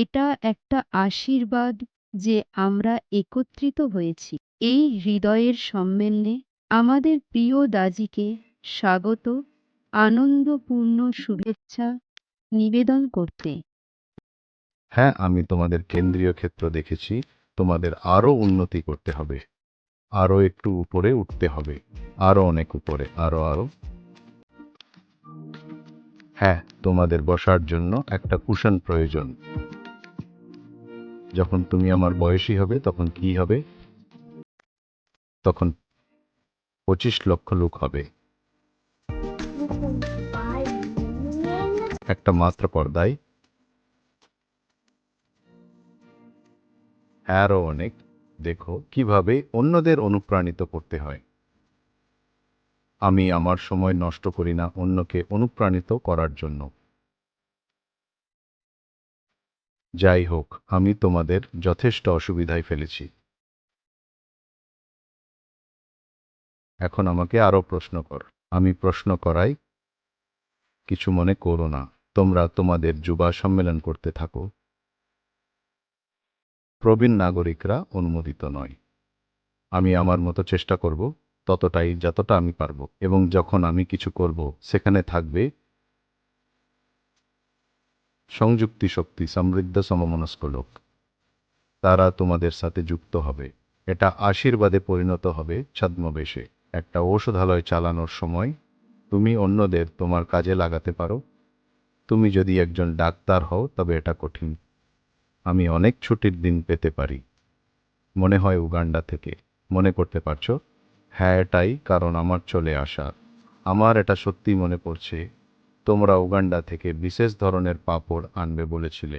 এটা একটা আশীর্বাদ যে আমরা একত্রিত হয়েছি। এই হৃদয়ের সম্মেলনে আমাদের প্রিয় দাজিকে স্বাগত, আনন্দপূর্ণ শুভেচ্ছা, নিবেদন করতে। হ্যাঁ আমি তোমাদের কেন্দ্রীয় ক্ষেত্র দেখেছি, তোমাদের আরও উন্নতি করতে হবে, আরও একটু উপরে উঠতে হবে, আরও অনেক উপরে, আরও আরও। হ্যাঁ তোমাদের বসার জন্য একটা কুশন প্রয়োজন। যখন তুমি আমার বয়সী হবে, তখন কি হবে? তখন পঁচিশ লক্ষ লোক হবে। একটা মাত্র পর্দায়। আরও অনেক। দেখো, কীভাবে অন্যদের অনুপ্রাণিত করতে হয়। আমি আমার সময় নষ্ট করি না অন্যকে অনুপ্রাণিত করার জন্য। যাই হোক, আমি তোমাদের যথেষ্ট অসুবিধায় ফেলেছি। এখন আমাকে আরও প্রশ্ন কর। আমি প্রশ্ন করাই, কিছু মনে করো না। তোমরা তোমাদের যুবা সম্মেলন করতে থাকো। প্রবীণ নাগরিকরা অনুমোদিত নয়। আমি আমার মতো চেষ্টা করব, ততটাই যতটা আমি পারব, এবং যখন আমি কিছু করব, সেখানে থাকবে সংযুক্তি শক্তি, সমৃদ্ধ সমমনস্ক লোক। তারা তোমাদের সাথে যুক্ত হবে। এটা আশীর্বাদে পরিণত হবে ছদ্মবেশে। একটা ঔষধালয় চালানোর সময় তুমি অন্যদের তোমার কাজে লাগাতে পারো। তুমি যদি একজন ডাক্তার হও, তবে এটা কঠিন। আমি অনেক ছুটির দিন পেতে পারি। মনে হয় উগান্ডা থেকে। মনে করতে পারছ? হ্যাঁ এটাই কারণ আমার চলে আসা। আমার এটা সত্যি মনে পড়ছে। তোমরা উগান্ডা থেকে বিশেষ ধরনের পাপড় আনবে বলেছিলে।